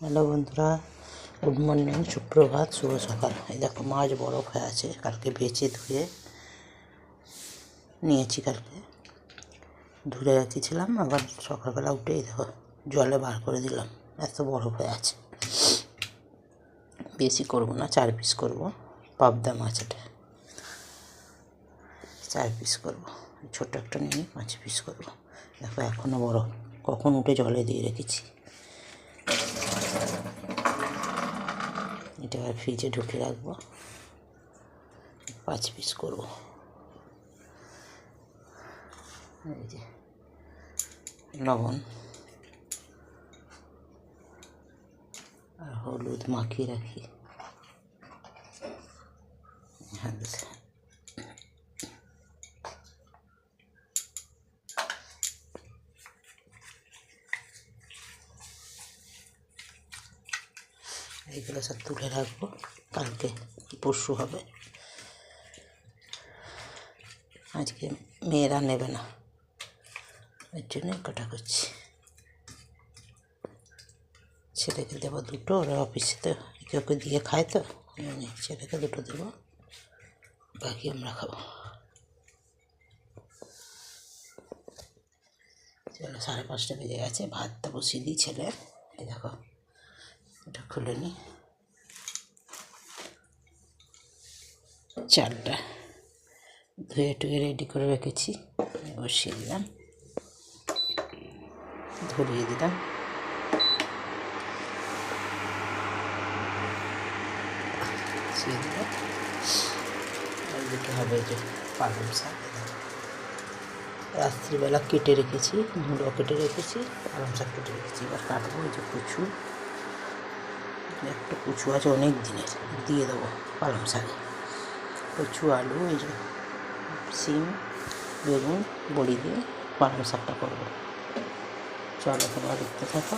Hello বন্ধুরা, good morning, সুপ্রভাত, শুভ সকাল। এই দেখো, মাছ বরফ হয়ে আছে, কালকে বেচে ধুয়ে নিয়েছি কালকে। ধুয়ে রেখেছিলাম, আবার সকালবেলা উঠেই দেখো, জলে বার করে দিলাম। এত বরফ হয়ে আছে। বেশি করব না, চার পিস করব, পাবদা মাছ এটা। চার পিস করব, ছোট্ট একটা নিয়ে পাঁচ পিস করব। দেখো এখনও বরফ, কখন উঠে জলে দিয়ে রেখেছি। এটা আর ফ্রিজে ঢুকে রাখব। পাঁচ পিস করব। এই যে, লবণ আর হলুদ মাখিয়ে রাখি। হালকা এইগুলো সব তুলে রাখব। কালকে পরশু হবে। আজকে মেয়েরা নেবে না। এর জন্য কটা করছি। ছেলেকে দেবো দুটো, ওরা অফিসে তো কেউ কেউ দিয়ে খায় তো ছেলেকে দুটো দেবো, বাকি আমরা খাব। চলো, সাড়ে পাঁচটা বেজে গেছে। ভাতটা বসিয়ে দিই ছেলে। দেখো, এটা খুলে নিই চালটা ধুয়ে টুয়ে রেডি করে রেখেছি, বসিয়ে দিলাম, ধরিয়ে দিলাম। হবে যে পালং শাক। রাত্রিবেলা কেটে রেখেছি, মুড়ো কেটে রেখেছি, পালং শাক কেটে রেখেছি। এবার কাটবো এই যে কচু। একটা কচু আছে অনেক দিনের, দিয়ে দেবো পালং শাকে। কচু, আলু, এই যে সিম, বেগুন, বড়ি দিয়ে পালং শাকটা করব। চলো তোমরা দেখতে থাকো।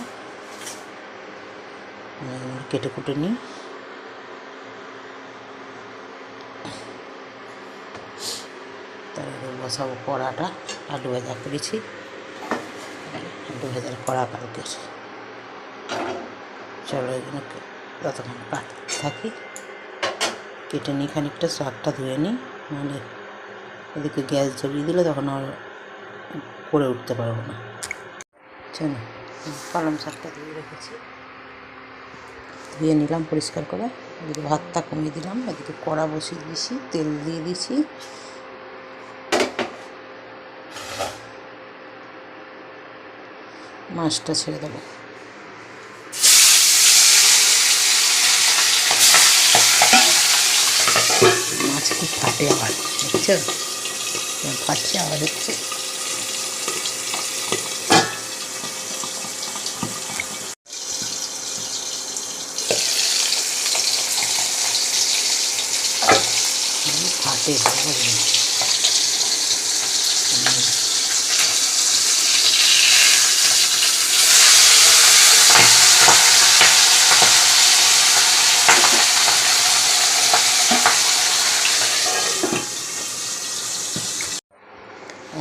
কেটে কুটে নিই। তারপরে বসাবো কড়াটা আলু ভাজা করেছি আলু ভাজার কড়া কালকে চলো এখানে ততক্ষণ কাটতে থাকি। কেটে নিই, খানিকটা শাকটা ধুয়ে নিই, নাহলে এদিকে গ্যাস জ্বালিয়ে দিলে তখন আর করে উঠতে পারব না। চলো, পালং শাকটা ধুয়ে রেখেছি। ধুয়ে নিলাম পরিষ্কার করে, এদিকে ভাতটা কমিয়ে দিলাম, এদিকে কড়া বসিয়ে দিয়েছি, তেল দিয়ে দিয়েছি। মাছটা ছেড়ে দেবো মাছ কি ফাটে আবার দেখছ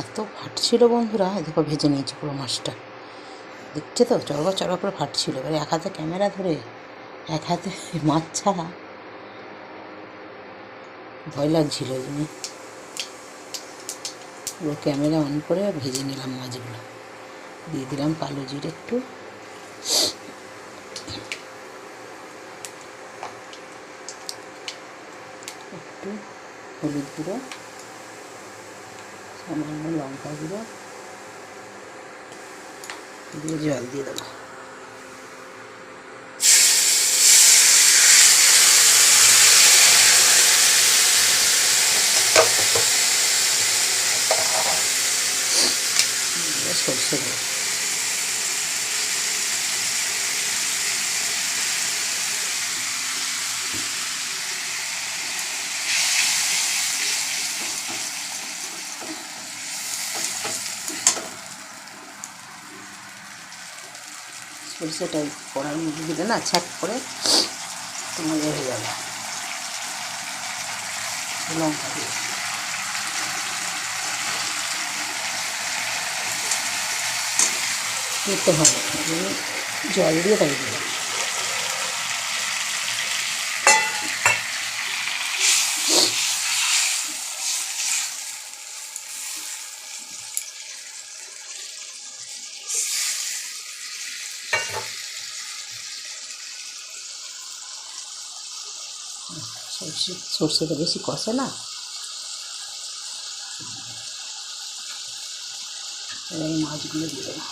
এত ফাটছিল বন্ধুরা দেখো ভেজে নিয়েছি পুরো মাছটা। দেখছে তো চড়বা চড়বা করে ফাটছিল এবার এক হাতে ক্যামেরা ধরে, এক হাতে মাছ ছাড়া। ভয় লাগছিল ওই পুরো ক্যামেরা অন করে ভেজে নিলাম মাছগুলো। দিয়ে দিলাম কালো জিরে একটু। একটু হলুদ গুঁড়ো। সামান্য লঙ্কা গুঁড়ো। দিয়ে জল দিয়ে দেবো। সরষে দেবো। সরষেটা কড়ার মধ্যে দিলে না, ছ্যাক করে তোমার ইয়ে হয়ে যাবে। লঙ্কা দিয়ে। নিতে হবে। জল দিয়ে তাই দিলাম সর্ষে, সর্ষেটা বেশি কষে না? এবার মাছগুলো দিয়ে দেবো।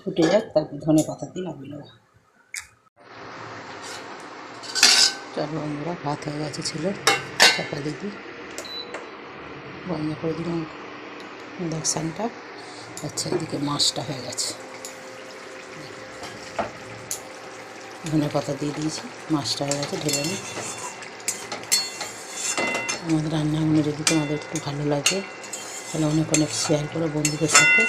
ফুটে যাক, তারপর ধনে পাতা দিয়ে নামিয়ে চল বন্ধুরা, ভাত হয়ে গেছে ছেলের চাপা দিদি বন্ধ করে দিলাম ইন্ডাকশানটা আচ্ছা এদিকে মাছটা হয়ে গেছে। ধনে পাতা দিয়ে দিয়েছি, মাছটা হয়ে গেছে, ঢেলে নিই। আমাদের রান্নাগুলো যদি তোমাদের একটু ভালো লাগে, তাহলে অনেক অনেক শেয়ার করো বন্ধুদের সাথে।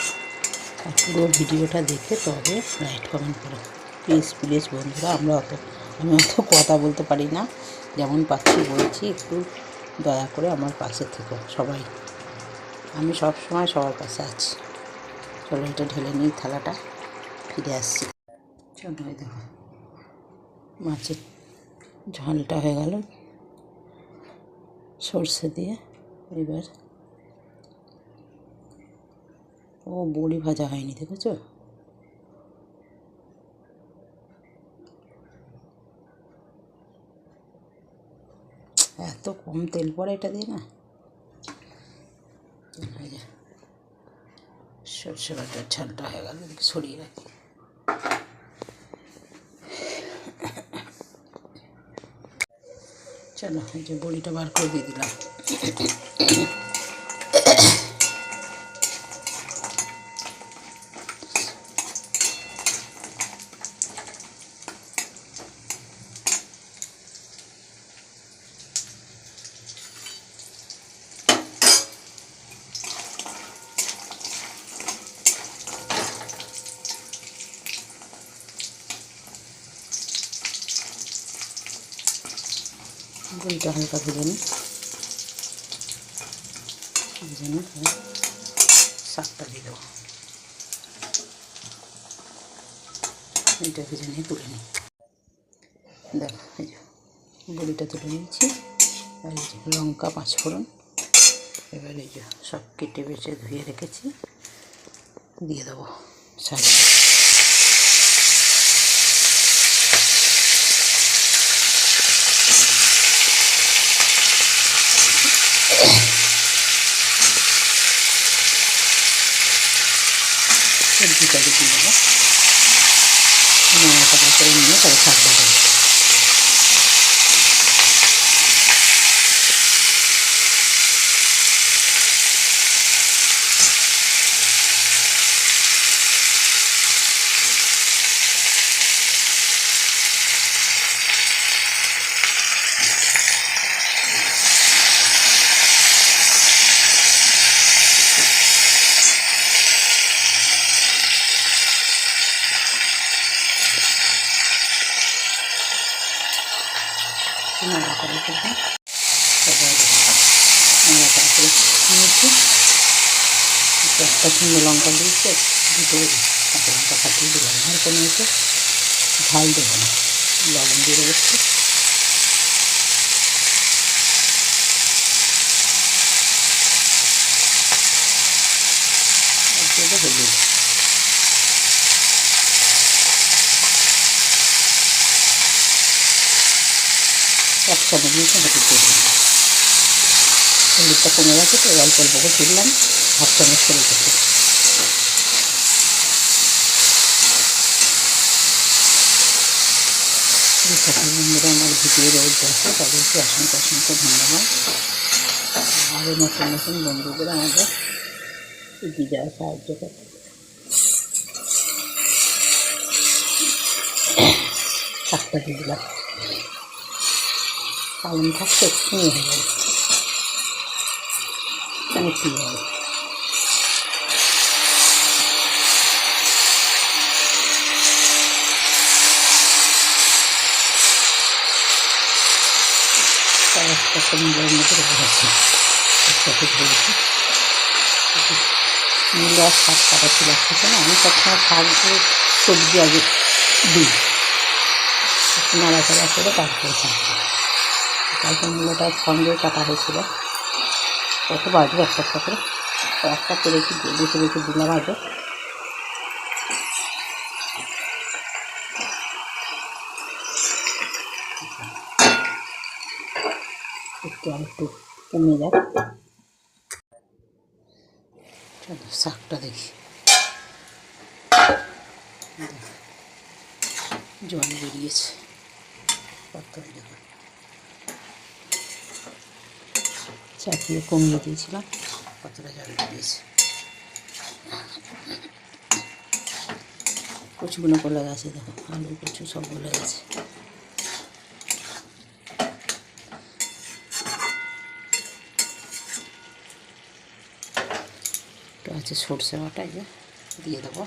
আর পুরো ভিডিওটা দেখে তবে লাইট কমেন্ট করো। প্লিজ প্লিজ বন্ধুরা, আমরা অত আমি অত কথা বলতে পারি না। যেমন পাচ্ছি বলছি, একটু দয়া করে আমার পাশে থেকো সবাই। আমি সব সময় সবার পাশে আছি। চলো এটা ঢেলে নিই থালাটা, ফিরে আসছি। চলো দেখো, মাছের ঝালটা হয়ে গেল। সর্ষে দিয়ে এবার, ও বড়ি ভাজা হয়নি, দেখেছ? এত কম তেল পড়ে এটা দিয়ে না? সর্ষে বাটার ঝালটা হয়ে গেল ছড়িয়ে রাখি। চলো, এই যে বড়িটা বার করে দিয়ে দিলাম। বড়িটা হালকা ভেজে নিই ভেজে নিই শাকটা দিয়ে দেবো। এটা ভেজে নিয়ে তুলে নিই দেখো, এই যে তুলে নিয়েছি। আর এই যে লঙ্কা এবার এই যে সব কেটে বেছে ধুয়ে রেখেছি। দিয়ে দেবো শাক সবজিটাকে দিয়ে দেবো নাড়াচাড়া করে নিয়ে তারপর শাকটা দেবো নাড়াচাড়া করব তারপর নাড়াচাড়া করে নিয়েছি একটা শুকনো লঙ্কা দিয়েছে, দুটো লঙ্কা ফাটিয়ে দিলাম। আর কোনো এতে ঝাল দেবো না। লবণ দিয়ে দেবো একটু। হলুদ। এক চামচ মতো হলুদটা কমে গেছে, তো অল্প অল্প করে তুললাম হাফ চামচ করে রেখেছি বন্ধুরা আমার ভিডিও রোজ আছে তাদেরকে অসংখ্য অসংখ্য ধন্যবাদ। আরও নতুন নতুন বন্ধুদের আমাদের এগিয়ে যাওয়া সাহায্য করে শাকটা দিয়ে দিলাম। পালন থাকতে এক্ষুনি হয়ে যাবে কী হবে। একটা সুন্দরের মধ্যে রেখে একসাথে ধরেছি মূলা শাক কাটা ছিল একসাথে না আমি সবসময় শাক সবজি আগে দিই। একটু নাড়াচাড়া করে দিই কালকে মূলটা সঙ্গে কাটা হয়েছিল। কত বাজবে একটা একটা করে একটা করে একটু বেশি বেশি দিলাম আগে একটু একটু কমে যাক। চলো, শাকটা দেখি। জল বেরিয়েছে। কত দেখো। চাপিয়ে কমিয়ে দিয়েছিলাম কতটা জল বেরিয়েছে কচুগুলো গলে গেছে, দেখো, আলু, কচু সব গলে গেছে। একটু আছে সর্ষে বাটা যে দিয়ে দেবো।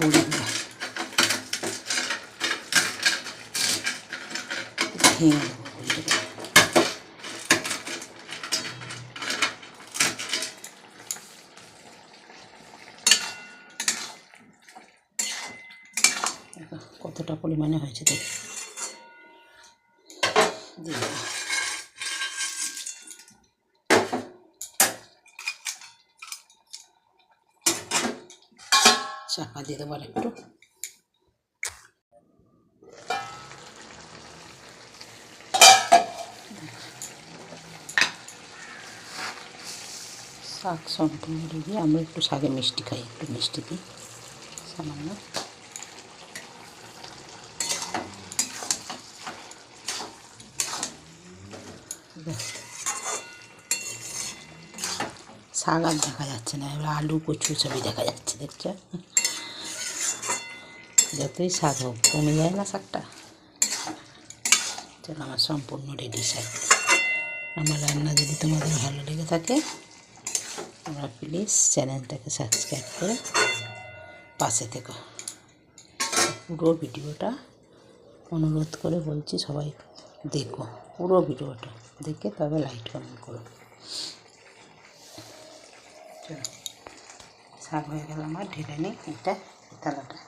বড়ি দেবো বড়িগুলো কতটা পরিমাণে হয়েছে দেখি। চাপা দিয়ে দেবো আর একটু শাক সম্পূর্ণ রেডি। আমরা একটু শাকে মিষ্টি খাই, একটু মিষ্টি দিই। সামান্য। শাক আর দেখা যাচ্ছে না, এবার আলু, কচু সবই দেখা যাচ্ছে, দেখছ? যতই শাক হোক, কমে যায় না শাকটা? চলো, আমার সম্পূর্ণ রেডি শাক। আমার রান্না যদি তোমাদের ভালো লেগে থাকে তোমরা প্লিজ চ্যানেলটাকে সাবস্ক্রাইব করে পাশে থেকো। পুরো ভিডিওটা অনুরোধ করে বলছি সবাই দেখো, পুরো ভিডিওটা দেখে তবে লাইট কমেন্ট করো। চলো, শাক হয়ে গেল আমার, ঢেলে নিই এটা থালাটা।